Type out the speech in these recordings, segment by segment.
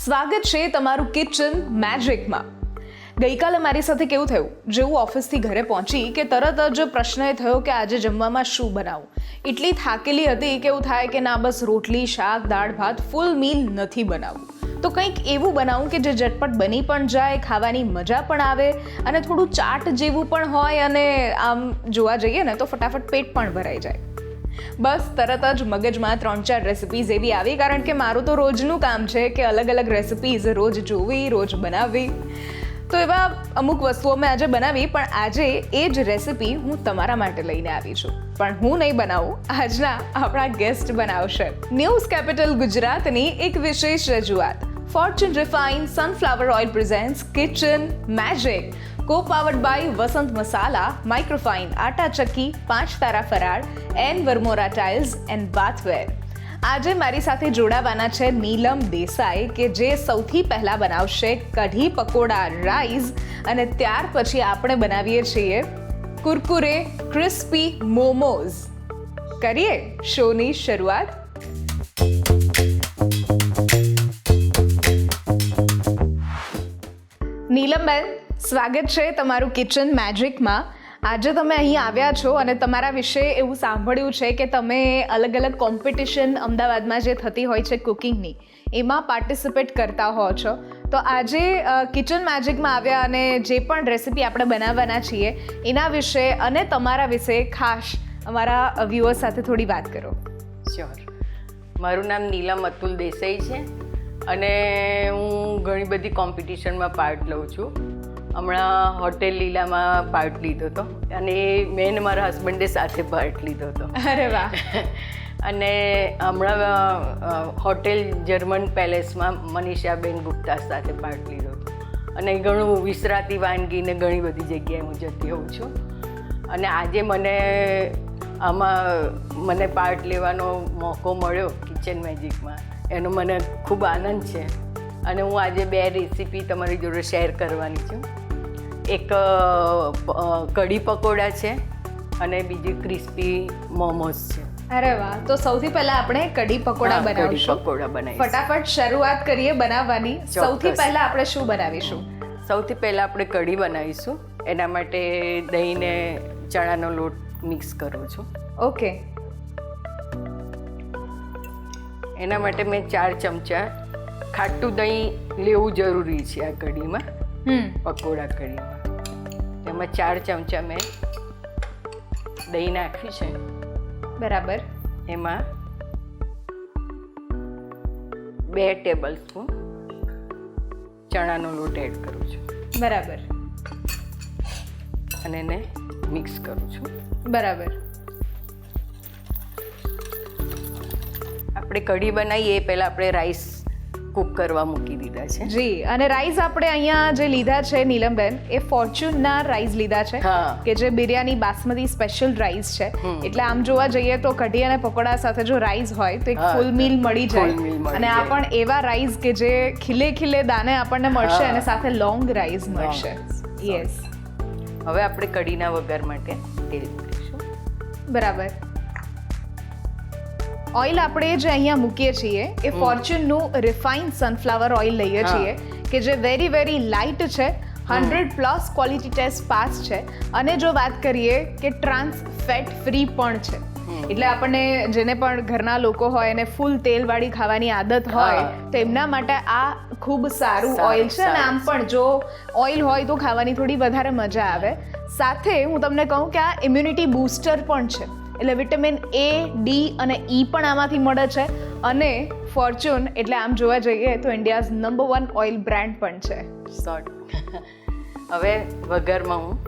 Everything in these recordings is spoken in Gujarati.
સ્વાગત છે તમારું કિચન મેજિકમાં ગઈકાલે મારી સાથે કેવું થયું? જેવું ઓફિસથી ઘરે પહોંચી કે તરત જ પ્રશ્ન એ થયો કે આજે જમવામાં શું બનાવું? એટલી થાકેલી હતી કે એવું થાય કે ના, બસ રોટલી, શાક, દાળ, ભાત ફૂલ મીલ નથી બનાવવું તો કંઈક એવું બનાવું કે જે ઝટપટ બની પણ જાય, ખાવાની મજા પણ આવે અને થોડું ચાટ જેવું પણ હોય અને આમ જોવા જઈએ ને તો ફટાફટ પેટ પણ ભરાઈ જાય. બસ તરત જ મગજમાં ત્રણ ચાર રેસિપીઝ એવી આવી, કારણ કે મારું તો રોજનું કામ છે કે અલગ અલગ રેસિપીઝ રોજ જોવી, રોજ બનાવવી. તો એવા અમુક વસ્તુઓ મેં આજે બનાવી, પણ આજે એ જ રેસિપી હું તમારા માટે લઈને આવી છું. પણ હું નહીં બનાવું, આજના આપણા ગેસ્ટ બનાવશે. ન્યૂઝ કેપિટલ ગુજરાતની એક વિશેષ રજૂઆત. Fortune refine sunflower oil presents kitchen magic co powered by Vasant Masala microfine Atta ચક્કી પાંચ તારા ફરાળ and Varmora tiles and bathware આજે મારી સાથે જોડાવાના છે નીલમ દેસાઈ કે જે સૌથી પહેલાં બનાવશે કઢી પકોડા રાઈસ અને ત્યાર પછી આપણે બનાવીએ છીએ કુરકુરે ક્રિસ્પી મોમોઝ. કરીએ શોની શરૂઆત? નીલમબેન સ્વાગત છે તમારું કિચન મેજિકમાં આજે તમે અહીં આવ્યા છો અને તમારા વિશે એવું સાંભળ્યું છે કે તમે અલગ અલગ કોમ્પિટિશન અમદાવાદમાં જે થતી હોય છે કુકિંગની એમાં પાર્ટિસિપેટ કરતા હો છો. તો આજે કિચન મેજિકમાં આવ્યા અને જે પણ રેસિપી આપણે બનાવવાના છીએ, એના વિશે અને તમારા વિશે ખાસ અમારા વ્યૂઅર્સ સાથે થોડી વાત કરો. શ્યોર. મારું નામ નીલમ અતુલ દેસાઈ છે અને હું ઘણી બધી કોમ્પિટિશનમાં પાર્ટ લઉં છું. હમણાં હોટેલ લીલામાં પાર્ટ લીધો હતો અને મેં મારા હસબન્ડે સાથે પાર્ટ લીધો હતો. અરે વાહ. અને હમણાં હોટેલ જર્મન પેલેસમાં મનીષાબેન ગુપ્તા સાથે પાર્ટ લીધો હતો. અને ઘણું વિસરાતી વાનગીને ઘણી બધી જગ્યાએ હું જતી હોઉં છું. અને આજે મને આમાં મને પાર્ટ લેવાનો મોકો મળ્યો કિચન મેજિકમાં. એનો મને ખૂબ આનંદ છે. અને હું આજે બે રેસીપી તમારી જોડે શેર કરવાની છું. એક કઢી પકોડા છે અને બીજી ક્રિસ્પી મોમોસ છે. અરે વાહ તો સૌથી પહેલા આપણે કઢી પકોડા બનાવીશું. પકોડા બનાવી ફટાફટ શરૂઆત કરીએ બનાવવાની. સૌથી પહેલા આપણે શું બનાવીશું? સૌથી પહેલાં આપણે કઢી બનાવીશું. એના માટે દહીંને ચણાનો લોટ મિક્સ કરું છું. ઓકે. એના માટે મેં ચાર ચમચા ખાટું દહીં લેવું જરૂરી છે આ કઢીમાં. પકોડા કઢીમાં. તેમાં ચાર ચમચા મેં દહીં નાખ્યું છે. બરાબર. એમાં બે ટેબલ સ્પૂન ચણાનો લોટ એડ કરું છું. બરાબર. અને એને મિક્સ કરું છું. બરાબર. આપણે કઢી બનાવીએ એ પહેલાં આપણે રાઈસ કૂક કરવા મૂકી દીધા છે. જી અને રાઈસ આપણે અહીંયા જે લીધા છે નીલમબેન એ ફોર્ચ્યુનના રાઈસ લીધા છે કે જે બિરયાની બાસમતી સ્પેશિયલ રાઈસ છે. એટલે આમ જોવા જઈએ તો કઢી અને પકોડા સાથે જો રાઈસ હોય તો એક ફૂલ મીલ મળી જાય. અને આ પણ એવા રાઈસ કે જે ખીલે ખીલે દાને આપણને મળશે અને સાથે લોંગ રાઈસ મળશે. યસ હવે આપણે કઢીના વઘાર માટે તેલ બરાબર. ઓઇલ આપણે જે અહીંયા મૂકીએ છીએ એ ફોર્ચ્યુનનું રિફાઇન્ડ સનફ્લાવર ઓઇલ લઈએ છીએ કે જે વેરી વેરી લાઇટ છે hundred plus quality test pass છે અને જો વાત કરીએ કે ટ્રાન્સ ફેટ ફ્રી પણ છે. એટલે આપણને જેને પણ ઘરના લોકો હોય અને ફૂલ તેલવાળી ખાવાની આદત હોય. તો એમના માટે આ ખૂબ સારું સારું, ઓઇલ છે. અને આમ પણ જો ઓઇલ હોય તો ખાવાની થોડી વધારે મજા આવે. સાથે હું તમને કહું કે આ ઇમ્યુનિટી બૂસ્ટર પણ છે. એટલે વિટામિન એ ડી અને ઈ પણ આમાંથી મળે છે. અને ફોર્ચ્યુન એટલે આમ જોવા જઈએ તો India's number one oil brand પણ છે. શોર્ટ હવે વગરમાં હું.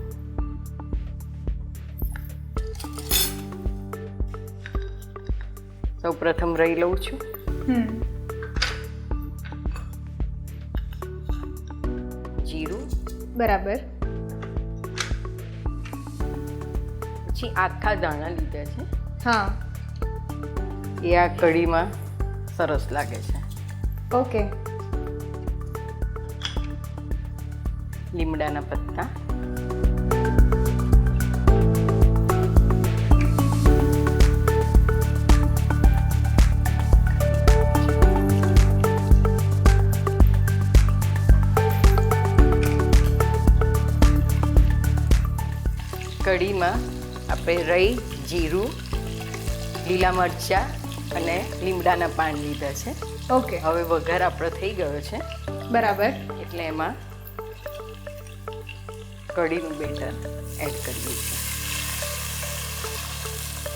સૌ પ્રથમ રહી લઉં છું. જીરું. બરાબર. પછી આખા દાણા લીધા છે. હા. એ આ કઢીમાં સરસ લાગે છે. ઓકે. લીમડાના પત્તા. કઢીમાં આપણે રઈ જીરું લીલા મરચાં અને લીમડાના પાન લીધા છે. ઓકે. હવે વઘાર આપણો થઈ ગયો છે. બરાબર. એટલે એમાં કઢીનું બેટર એડ કરીએ છીએ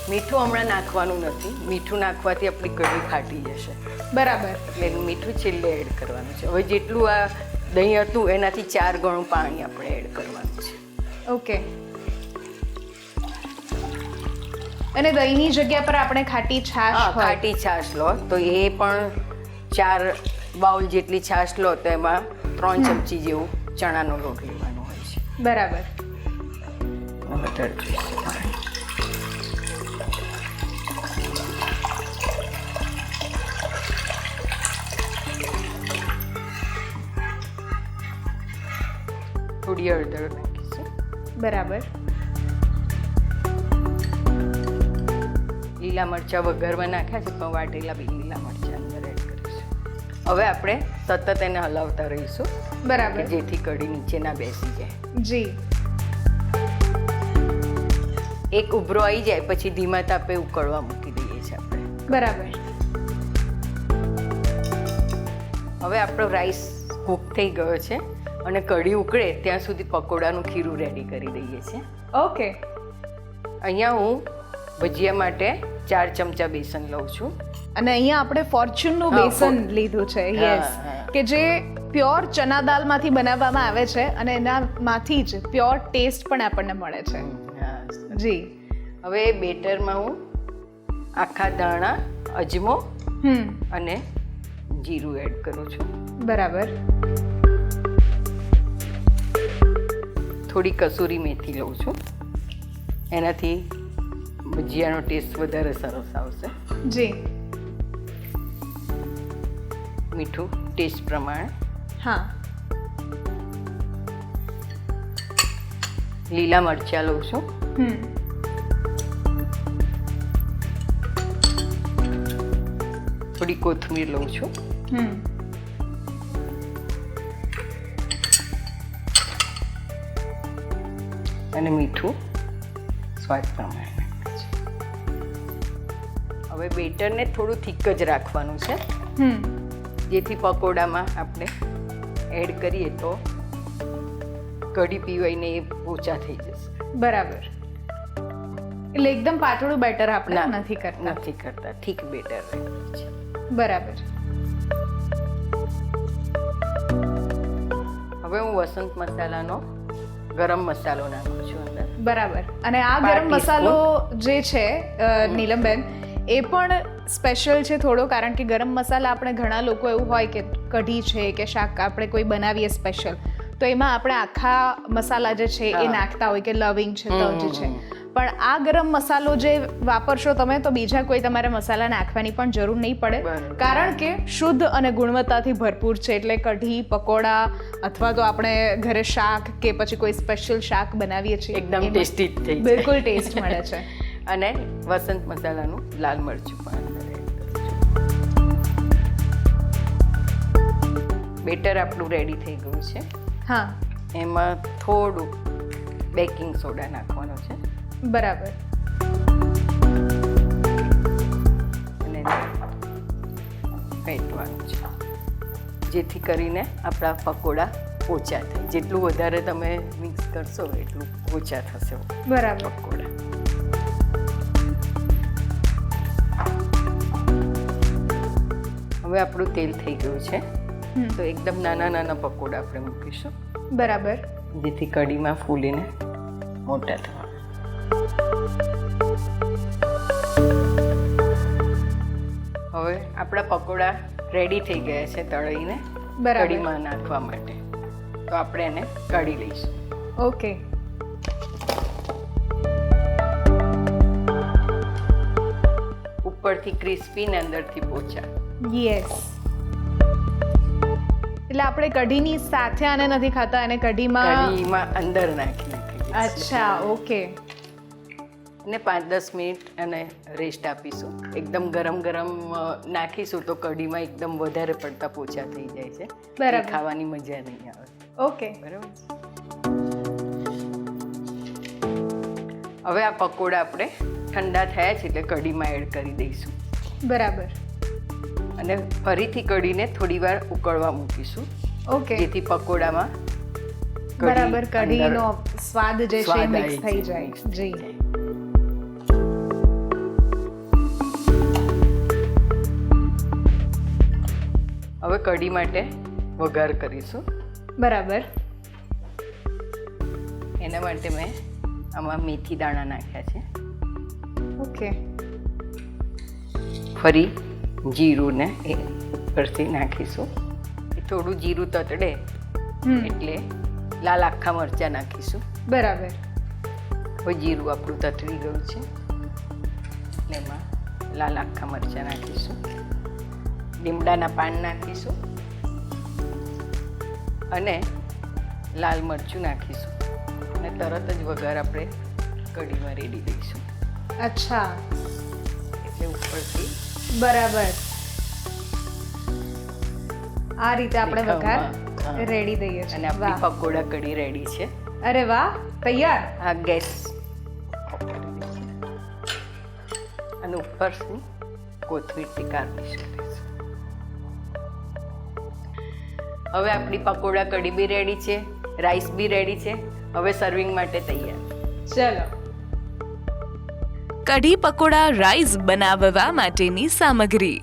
મીઠું હમણાં નાખવાનું નથી. મીઠું નાખવાથી આપણી કઢી ફાટી જશે. બરાબર. એટલે એનું મીઠું છેલ્લે એડ કરવાનું છે. હવે જેટલું આ દહીં હતું એનાથી ચાર ગણું પાણી આપણે એડ કરવાનું છે. ઓકે. અને દહીંની જગ્યા પર આપણે ખાટી છાશ ખાટી છાશ લો. તો એ પણ ચાર બાઉલ જેટલી છાશ લો તો એમાં ત્રણ ચમચી જેવું ચણાનો લોટ લેવાનો હોય છે. બરાબર. બટર થોડી હળદર નાખીશું બરાબર. લીલા મરચાં વઘારમાં નાખ્યા છે પણ વાટેલા બી લીલા મરચાં અંદર એડ કરીશું. હવે આપણે સતત એને હલાવતા રહીશું બરાબર. જેથી કઢી નીચે ના બેસી જાય. જી. એક ઉભરો આવી જાય પછી ધીમા તાપે ઉકળવા મૂકી દઈએ છીએ આપણે. બરાબર. હવે આપણો રાઈસ કૂક થઈ ગયો છે અને કઢી ઉકળે ત્યાં સુધી પકોડાનું ખીરું રેડી કરી દઈએ છીએ. ઓકે અહીંયા હું ભજીયા માટે ચાર ચમચા બેસન લઉં છું. અને અહીંયા આપણે ફોર્ચ્યુનનું બેસન લીધું છે યસ કે જે પ્યોર ચના દાલમાંથી બનાવવામાં આવે છે અને એનામાંથી જ પ્યોર ટેસ્ટ પણ આપણને મળે છે. જી. હવે બેટરમાં હું આખા દાણા અજમો અને જીરું એડ કરું છું. બરાબર. થોડી કસૂરી મેથી લઉં છું. એનાથી ભજીયાનો ટેસ્ટ વધારે સરસ આવશે. જી. મીઠું ટેસ્ટ પ્રમાણે. હા. લીલા મરચાં લઉં છું. થોડી કોથમીર લઉં છું. અને મીઠું સ્વાદ પ્રમાણે. હવે બેટરને થોડું થીક જ રાખવાનું છે. જેથી પકોડામાં આપણે એડ કરીએ તો કઢી પીવાઈને એ ઓછા થઈ જશે. બરાબર. એટલે એકદમ પાતળું બેટર આપણે નથી કરતા. નથી કરતા. ઠીક બેટર બરાબર. હવે હું વસંત મસાલાનો ગરમ મસાલો નાખું છું અંદર. બરાબર. અને આ ગરમ મસાલો જે છે નીલમબેન એ પણ સ્પેશિયલ છે થોડો કારણ કે ગરમ મસાલા આપણે ઘણા લોકો એવું હોય કે કઢી છે કે શાક આપણે કોઈ બનાવીએ સ્પેશિયલ તો એમાં આપણે આખા મસાલા જે છે એ નાખતા હોય કે લવિંગ છે તજ છે. પણ આ ગરમ મસાલો જે વાપરશો તમે તો બીજા કોઈ તમારે મસાલા નાખવાની પણ જરૂર નહીં પડે. કારણ કે શુદ્ધ અને ગુણવત્તાથી ભરપૂર છે એટલે કઢી પકોડા અથવા તો આપણે ઘરે શાક કે પછી કોઈ સ્પેશિયલ શાક બનાવીએ છીએ એકદમ ટેસ્ટી બિલકુલ ટેસ્ટ મળે છે. અને વસંત મસાલાનું લાલ મરચું પણ બેટર આપણું રેડી થઈ ગયું છે. હા. એમાં થોડું બેકિંગ સોડા નાખવાનો છે. બરાબર. અને ફેંટવાનું છે. જેથી કરીને આપણા પકોડા ઓછા થાય. જેટલું વધારે તમે મિક્સ કરશો એટલું ઓછા થશે બરાબર. પકોડા. હવે આપણું તેલ થઈ ગયું છે. તો એકદમ નાના નાના પકોડા આપણે મૂકીશું. બરાબર. જેથી કઢીમાં ફૂલીને મોટા થવા હવે આપણા પકોડા રેડી થઈ ગયા છે તળીને. કઢીમાં નાખવા માટે. તો આપણે એને કાઢી લઈશું. ઓકે. ઉપરથી ક્રિસ્પી ને અંદરથી પોચા. યસ એટલે આપણે કઢીની સાથે આને નથી ખાતા અને કઢીમાં કઢીમાં અંદર નાખી અચ્છા ઓકે. ને પાંચ દસ મિનિટ અને રેસ્ટ આપીશું. એકદમ ગરમ ગરમ નાખીશું તો કઢીમાં એકદમ વધારે પડતા પોચા થઈ જાય છે. બરાબર. ખાવાની મજા નહીં આવે. ઓકે. બરાબર? હવે આ પકોડા આપણે ઠંડા થયા છે એટલે કઢીમાં એડ કરી દઈશું. બરાબર. અને ફરીથી કઢીને થોડી વાર ઉકળવા મૂકીશું. ઓકે. જેથી પકોડામાં બરાબર કઢીનો સ્વાદ જે છે મિક્સ થઈ જાય, જી. હવે કઢી માટે વઘાર કરીશું. બરાબર. એના માટે મેં આમાં મેથી દાણા નાખ્યા છે. ઓકે. ફરી જીરું ને એ ઉપરથી નાખીશું. એ થોડું જીરું તતડે એટલે લાલ આખા મરચાં નાખીશું. બરાબર. હવે જીરું આપણું તતડી ગયું છે. એટલે એમાં લાલ આખા મરચાં નાખીશું. લીમડાના પાન નાખીશું. અને લાલ મરચું નાખીશું. અને તરત જ વઘાર આપણે કઢીમાં રેડી દઈશું અચ્છા. એટલે ઉપરથી બરાબર. આ રીતે આપણે વઘાર રેડી દઈએ અને આપણી પકોડા કઢી રેડી છે. અરે વાહ તૈયાર? આ ગેસ અને ઉપરથી કોથમીરથી ગાર્નિશ કરીશું. હવે આપણી પકોડા કઢી બી રેડી છે રાઈસ બી રેડી છે. હવે સર્વિંગ માટે તૈયાર. ચલો. કઢી પકોડા રાઈસ બનાવવા માટેની સામગ્રી.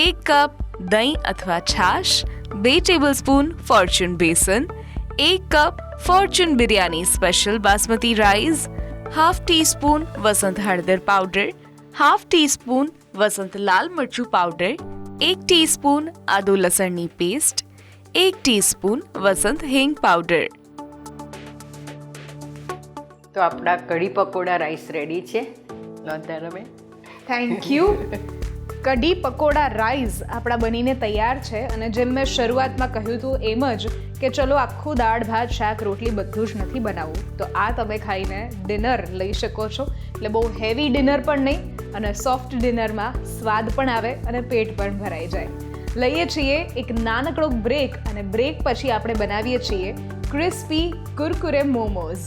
એક કપ દહીં અથવા છાશ, બે ટેબલસ્પૂન ફોર્ચ્યુન બેસન એક cup Fortune biryani special basmati rice half teaspoon Vasant હળદર પાવડર હાફ ટીસ્પૂન વસંત લાલ મરચું પાવડર એક ટીસ્પૂન આદુ લસણની પેસ્ટ એક ટીસ્પૂન વસંત હિંગ પાવડર તો આપણા કઢી પકોડા રાઈસ રેડી છે. રમે thank you kadhi pakoda rice આપણા બનીને તૈયાર છે અને જેમ મેં શરૂઆતમાં કહ્યું હતું એમ જ કે ચલો આખું દાળ ભાત શાક રોટલી બધું જ નથી બનાવવું. તો આ તમે ખાઈને ડિનર લઈ શકો છો. એટલે બહુ હેવી ડિનર પણ નહીં અને સોફ્ટ ડિનરમાં સ્વાદ પણ આવે અને પેટ પણ ભરાઈ જાય. લઈએ છીએ એક નાનકડો બ્રેક અને બ્રેક પછી આપણે બનાવીએ છીએ crispy Kurkure momos.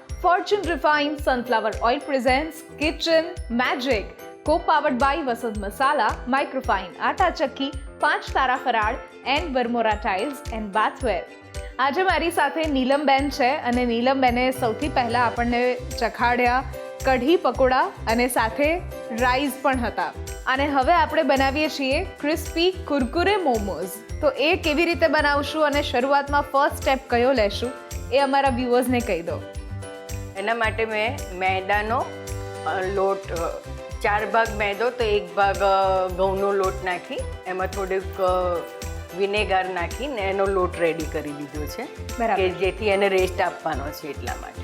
Fortune Refined Sunflower oil presents kitchen magic Co-powered by Vasant Masala microfine આટા ચક્કી પાંચ તારા ફરાળ and Varmora tiles and bathware આજે મારી સાથે નીલમબેન છે અને નીલમબેને સૌથી પહેલાં આપણને ચખાડ્યા, કઢી પકોડા અને સાથે રાઈસ પણ હતા. અને હવે આપણે બનાવીએ છીએ ક્રિસ્પી કુરકુરે મોમોઝ. તો એ કેવી રીતે બનાવશું અને શરૂઆતમાં ફર્સ્ટ સ્ટેપ કયો લેશું એ અમારા વ્યુઅર્સને કહી દો. એના માટે મેં મેદાનો લોટ ચાર ભાગ મેદો તો એક ભાગ ઘઉંનો લોટ નાખી એમાં થોડુંક વિનેગાર નાખીને એનો લોટ રેડી કરી દીધો છે. કે જેથી એને રેસ્ટ આપવાનો છે એટલા માટે.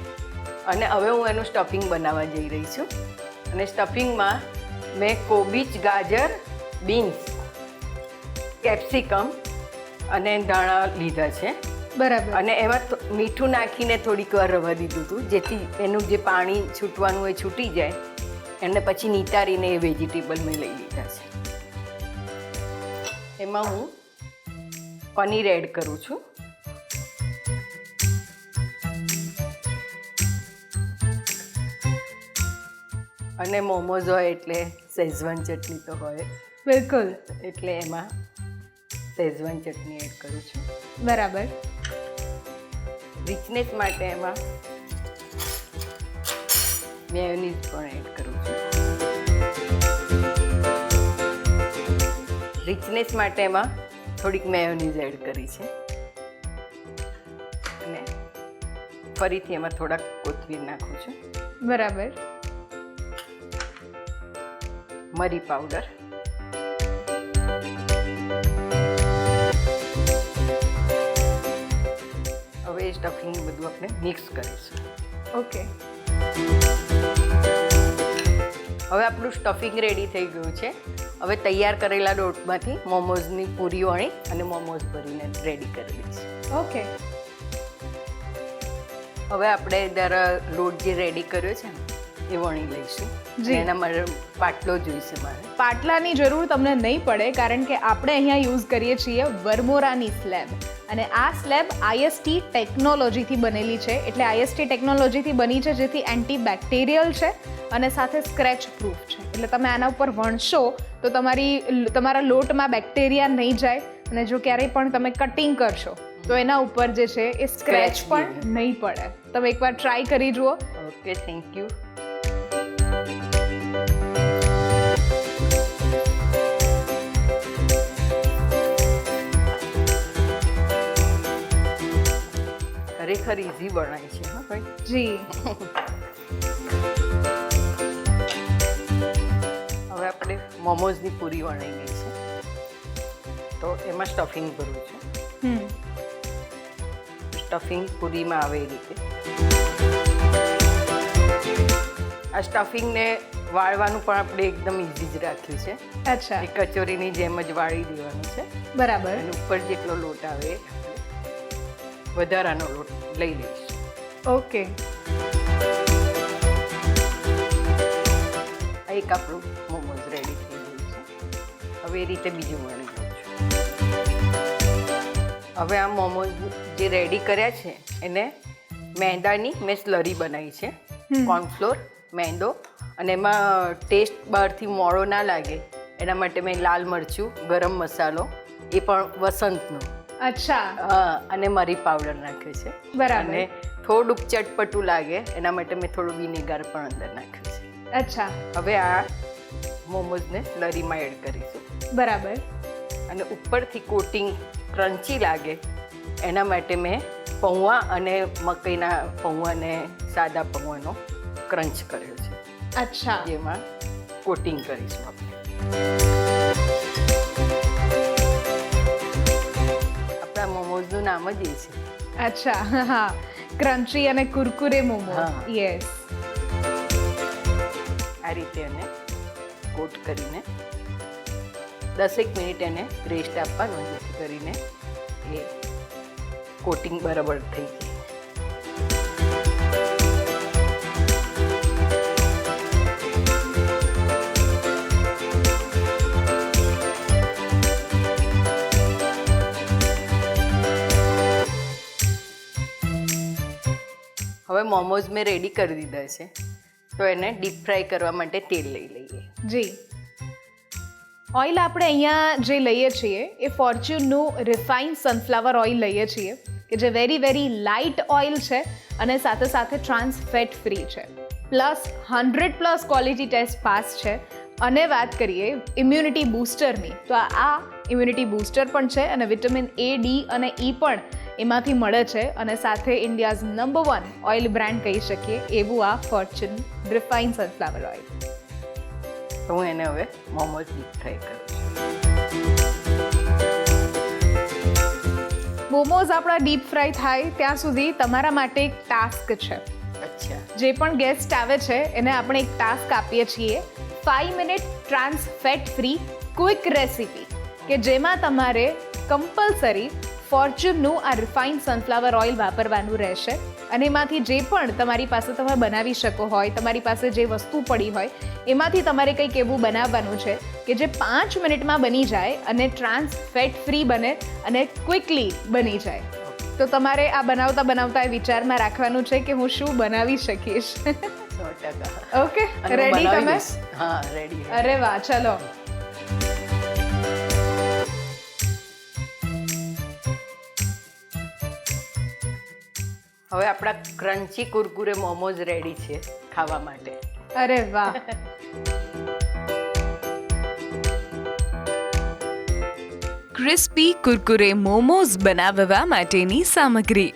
અને હવે હું એનું સ્ટફિંગ બનાવવા જઈ રહી છું. અને સ્ટફિંગમાં મેં કોબીજ ગાજર બીન્સ કેપ્સિકમ અને ધાણા લીધા છે. બરાબર. અને એમાં મીઠું નાખીને થોડીક વાર રવા દીધું હતું જેથી એનું જે પાણી છૂટવાનું એ છૂટી જાય એને પછી નિતારીને એ વેજીટેબલ મેં લઈ લીધા છે. એમાં હું પનીર એડ કરું છું. અને મોમોઝ હોય એટલે શેઝવાન ચટણી તો હોય. બિલકુલ. એટલે એમાં શેઝવાન ચટણી એડ કરું છું. બરાબર. રિચનેસ માટે એમાં મેયોનીઝ પણ એડ કરું છું. રિચનેસ માટે એમાં થોડીક મેયોનીઝ એડ કરી છે. અને ફરીથી એમાં થોડાક કોથમીર નાખું છું. બરાબર. મરી પાવડર હવે એ સ્ટફિંગ બધું આપણે મિક્સ કરીશું. ઓકે. હવે આપણું સ્ટફિંગ રેડી થઈ ગયું છે. હવે તૈયાર કરેલા ડોટમાંથી મોમોઝની પૂરી વણી અને મોમોઝ ભરીને રેડી કરી દઈશું ઓકે. હવે આપણે દર લોટ જે રેડી કર્યો છે ને એ વણી લઈશું. એના માટે પાટલો જોઈશે મારે. પાટલાની જરૂર તમને નહીં પડે કારણ કે આપણે અહીંયા યુઝ કરીએ છીએ વરમોરાની સ્લેબ. અને આ સ્લેબ આઈએસટી ટેકનોલોજીથી બનેલી છે. એટલે આઈએસટી ટેકનોલોજીથી બની છે જેથી એન્ટી બેક્ટેરિયલ છે અને સાથે સ્ક્રેચ પ્રૂફ છે. એટલે તમે આના ઉપર વણશો તો તમારી તમારા લોટમાં બેક્ટેરિયા નહીં જાય અને જો ક્યારેય પણ તમે કટિંગ કરશો તો એના ઉપર જે છે એ સ્ક્રેચ પણ નહીં. પડે. તમે એકવાર ટ્રાય કરી જુઓ. ઓકે થેન્ક યુ ખરેખર ઇઝી બનાય છે હા ભાઈ? જી. હવે આપણે મોમોઝની પૂરી વણાઈ ગઈ છે તો એમાં સ્ટફિંગ ભરવું છે. સ્ટફિંગ પૂરીમાં આવે એ રીતે. આ સ્ટફિંગને વાળવાનું પણ આપણે એકદમ ઇઝી જ રાખ્યું છે અચ્છા. કચોરીની જેમ જ વાળી દેવાનું છે. બરાબર. ઉપર જેટલો લોટ આવે વધારાનો લોટ લઈ લઈશ. ઓકે. એક આપણું મોમોઝ રેડી થઈ ગયું છે. હવે એ રીતે બીજું વણી લઉં છું. હવે આ મોમોઝ જે રેડી કર્યા છે એને મેંદાની મેં સ્લરી બનાવી છે. કોર્નફ્લોર મેંદો અને એમાં ટેસ્ટ બહારથી મોળો ના લાગે. એના માટે મેં લાલ મરચું ગરમ મસાલો એ પણ વસંતનો. અચ્છા. અને મરી પાવડર નાખ્યો છે. બરાબર. અને થોડુંક ચટપટું લાગે એના માટે મેં થોડું વિનેગર પણ અંદર નાખ્યું છે. અચ્છા. હવે આ મોમોઝને સ્લરીમાં એડ કરીશું. બરાબર. અને ઉપરથી કોટિંગ ક્રન્ચી લાગે એના માટે મેં પૌવા અને મકઈના પૌવાને સાદા પૌવાનો ક્રંચ કર્યો છે. અચ્છા. જેમાં કોટિંગ કરીશું આપણે આપણા. નામ જ એ છે. અચ્છા હા. ક્રન્ચી અને કુરકુરે મોમો. યસ આ રીતે એને કોટ કરીને દસેક મિનિટ એને રેસ્ટ આપવાનું જેથી કરીને એ કોટિંગ બરાબર થઈ જાય હવે મોમોઝ મેં રેડી કરી દીધા છે. તો એને ડીપ ફ્રાય કરવા માટે તેલ લઈ લઈએ. જી. ઓઇલ આપણે અહીંયા જે લઈએ છીએ, એ ફોર્ચ્યુનનું રિફાઇન સનફ્લાવર ઓઇલ લઈએ છીએ, કે જે વેરી વેરી લાઇટ ઓઇલ છે અને સાથે સાથે ટ્રાન્સ ફેટ ફ્રી છે. Plus hundred plus quality test pass છે. અને વાત કરીએ ઇમ્યુનિટી બૂસ્ટરની તો આ આ ઇમ્યુનિટી બૂસ્ટર પણ છે અને વિટામિન એ ડી અને ઈ પણ એમાંથી મળે છે અને સાથે India's number one oil brand કહી શકીએ એવું આ ફોર્ચ્યુન રિફાઇન સનફ્લાવર ઓઇલ તો હું એને હવે મોમોઝ ફ્રાય કરું મોમોઝ આપણા ડીપ ફ્રાય થાય ત્યાં સુધી તમારા માટે એક ટાસ્ક છે. અચ્છા. જે પણ ગેસ્ટ આવે છે એને આપણે એક ટાસ્ક આપીએ છીએ. Five minute trans fat free quick recipe કે જેમાં તમારે કમ્પલસરી ફોર્ચ્યુનનું આ રિફાઇન્ડ સનફ્લાવર ઓઇલ વાપરવાનું રહેશે. અને એમાંથી જે પણ તમારી પાસે તમે બનાવી શકો હોય તમારી પાસે જે વસ્તુ પડી હોય એમાંથી તમારે કંઈક એવું બનાવવાનું છે કે જે પાંચ મિનિટમાં બની જાય અને ટ્રાન્સ ફેટ ફ્રી બને અને ક્વિકલી બની જાય. તો તમારે આ બનાવતા બનાવતા એ વિચારમાં રાખવાનું છે કે હું શું બનાવી શકીશ. ઓકે રેડી તમે? હા રેડી અરે વાહ ચલો. હવે આપણા ક્રન્ચી કુરકુરે મોમોઝ રેડી છે ખાવા માટે. અરે વાહ. ક્રિસ્પી કુરકુરે મોમોઝ બનાવવા માટેની સામગ્રી.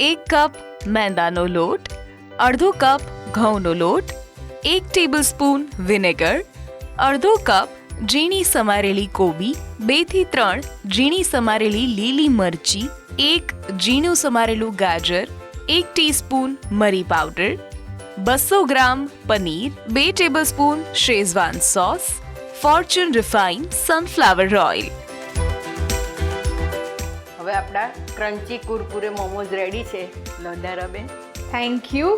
એક કપ મેંદાનો લોટ અડધો કપ ઘઉંનો લોટ એક ટેબલસ્પૂન વિનેગર અડધો કપ ઝીણી સમારેલી કોબી બેથી ત્રણ ઝીણી સમારેલી લીલી મરચી એક ઝીણું સમારેલું ગાજર એક ટીસ્પૂન મરી પાવડર બસો ગ્રામ પનીર બે tablespoon Schezwan sauce Fortune refine sunflower oil હવે આપણા ક્રન્ચી કુરકુરે મોમોઝ રેડી છે. લોધારાબેન thank you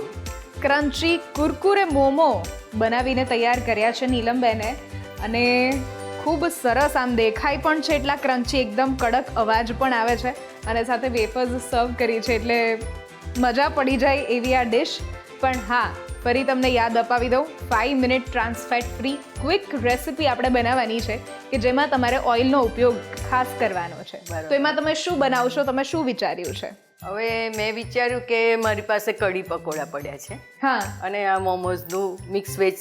crunchy Kurkure momo બનાવીને તૈયાર કર્યા છે નીલમબેને. અને ખૂબ સરસ આમ દેખાય પણ છે એટલા ક્રન્ચી એકદમ કડક અવાજ પણ આવે છે. અને સાથે વેફર્સ સર્વ કરી છે એટલે મજા પડી જાય એવી આ ડિશ પણ હા ફરી તમને યાદ અપાવી દઉં. Five minute trans fat free quick recipe આપણે બનાવવાની છે કે જેમાં તમારે ઓઇલનો ઉપયોગ ખાસ કરવાનો છે. તો એમાં તમે શું બનાવશો તમે શું વિચાર્યું છે? હવે મેં વિચાર્યું કે મારી પાસે કઢી પકોડા પડ્યા છે. હા. અને આ મોમોઝનું મિક્સ વેજ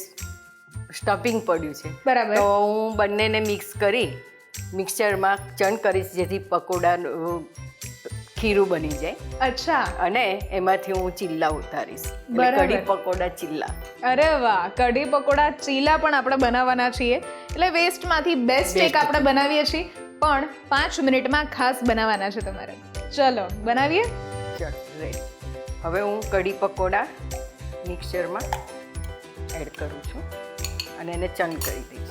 સ્ટફિંગ પડ્યું છે. બરાબર. તો હું બંનેને મિક્સ કરી મિક્સચરમાં ચણ કરીશ જેથી પકોડાનું ખીરું બની જાય. અચ્છા. અને એમાંથી હું ચીલ્લા ઉતારીશ. કઢી પકોડા ચીલ્લા. અરે વાહ કઢી પકોડા ચીલા પણ આપણે બનાવવાના છીએ. એટલે વેસ્ટમાંથી બેસ્ટ એક આપણે બનાવીએ છીએ. પણ પાંચ મિનિટમાં ખાસ બનાવવાના છે તમારે. ચલો બનાવીએ? હવે હું કઢી પકોડા મિક્સચરમાં એડ કરું છું. અને એને ચંગ કરી દઈશ.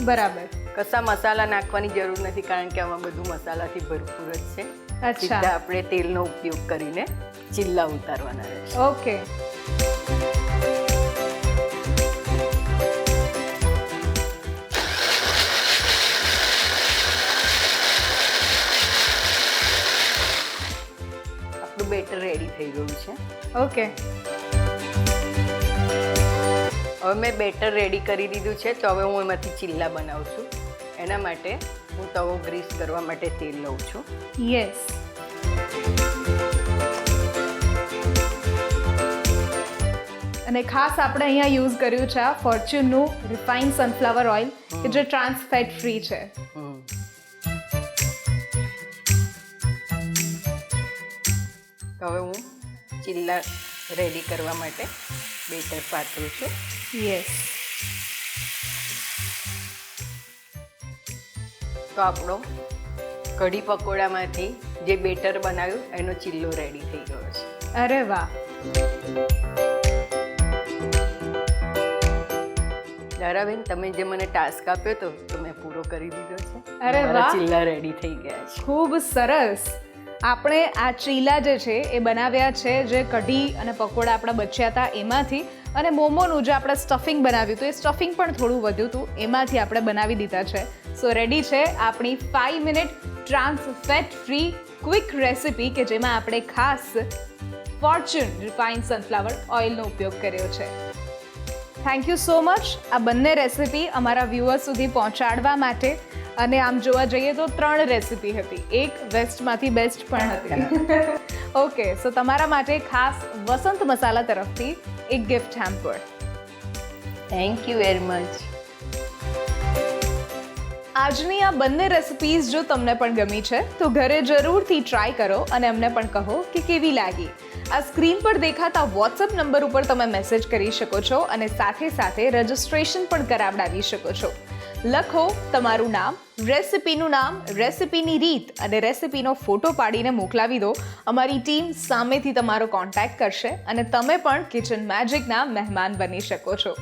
બરાબર. કશા મસાલા નાખવાની જરૂર નથી કારણ કે આમાં બધું મસાલાથી ભરપૂર જ છે. સીધા આપણે તેલનો ઉપયોગ કરીને ચિલ્લા ઉતારવાના રહેશે. ઓકે. આપણું બેટર રેડી થઈ ગયું છે. ઓકે. હવે મેં બેટર રેડી કરી દીધું છે તો હવે હું એમાંથી ચિલ્લા બનાવું છું. એના માટે હું તવો ગ્રીસ કરવા માટે તેલ લઉં છું. યસ અને ખાસ આપણે અહીંયા યુઝ કર્યું છે આ ફોર્ચ્યુનનું રિફાઇન સનફ્લાવર ઓઇલ કે જે ટ્રાન્સ ફેટ ફ્રી છે. તો હવે હું ચિલ્લા રેડી કરવા માટે બેટર પાથરું છું. યસ તો આપણો કઢી પકોડામાંથી જે બેટર બનાવ્યું એનો ચિલ્લો રેડી થઈ ગયો છે. અરે વાહ. દારાબેન તમે જે મને ટાસ્ક આપ્યો હતો તો મેં પૂરો કરી દીધો છે. અરે વાહ. ચિલ્લા રેડી થઈ ગયા છે. ખૂબ સરસ. આપણે આ ચીલા જે છે એ બનાવ્યા છે જે કઢી અને પકોડા આપણા બચ્યા હતા એમાંથી. અને મોમોનું જે આપણે સ્ટફિંગ બનાવ્યું હતું એ સ્ટફિંગ પણ થોડું વધ્યું હતું એમાંથી આપણે બનાવી દીધા છે. સો રેડી છે આપણી five minute trans fat free quick recipe કે જેમાં આપણે ખાસ ફોર્ચ્યુન રિફાઇન સનફ્લાવર ઓઇલનો ઉપયોગ કર્યો છે. થેન્ક યુ સો મચ આ બંને રેસિપી અમારા વ્યૂઅર્સ સુધી પહોંચાડવા માટે અને આમ જોવા જઈએ તો ત્રણ રેસિપી હતી. એક વેસ્ટમાંથી બેસ્ટ પણ હતી. ઓકે સો તમારા માટે ખાસ વસંત મસાલા તરફથી એક gift hamper thank you very much આજની આ બંને રેસિપીઝ જો તમને પણ ગમી છે, તો ઘરે જરૂરથી ટ્રાય કરો અને અમને પણ કહો કે કેવી લાગી. આ સ્ક્રીન પર દેખાતા વોટ્સઅપ નંબર ઉપર તમે મેસેજ કરી શકો છો અને સાથે સાથે રજિસ્ટ્રેશન પણ કરાવડાવી શકો છો. લખો તમારું નામ રેસિપીનું નામ રેસિપીની રીત અને રેસિપીનો ફોટો પાડીને મોકલાવી દો. અમારી ટીમ સામેથી તમારો કોન્ટેક્ટ કરશે અને તમે પણ કિચન મેજિકના મહેમાન બની શકો છો.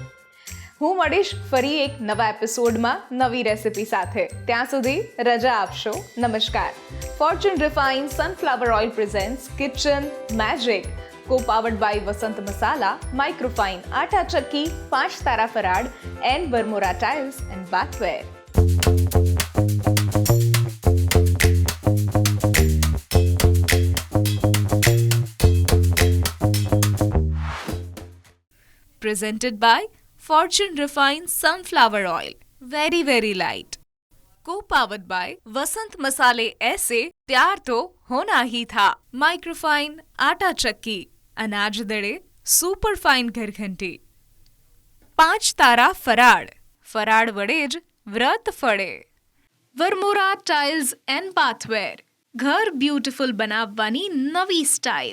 હું મળીશ ફરી એક નવા એપિસોડમાં નવી રેસિપી સાથે. ત્યાં સુધી રજા આપશો. નમસ્કાર. Fortune refine sunflower oil presents kitchen magic co powered by Vasant Masala microfine આટા ચક્કી પાંચ તારા farad and Varmora tiles and bathware presented by Fortune refine sunflower oil very very light co powered by Vasant मसाले ऐसे प्यार तो होना ही था माइक्रोफाइन आटा चक्की अनाज दड़े सुपर फाइन घरघंटी પાંચ તારા ફરાળ ફરાળ વડે જ વ્રત ફળે વરમોરા ટાઇલ્સ એન્ડ પાથવેર ઘર બ્યુટીફુલ બનાવવાની નવી સ્ટાઇલ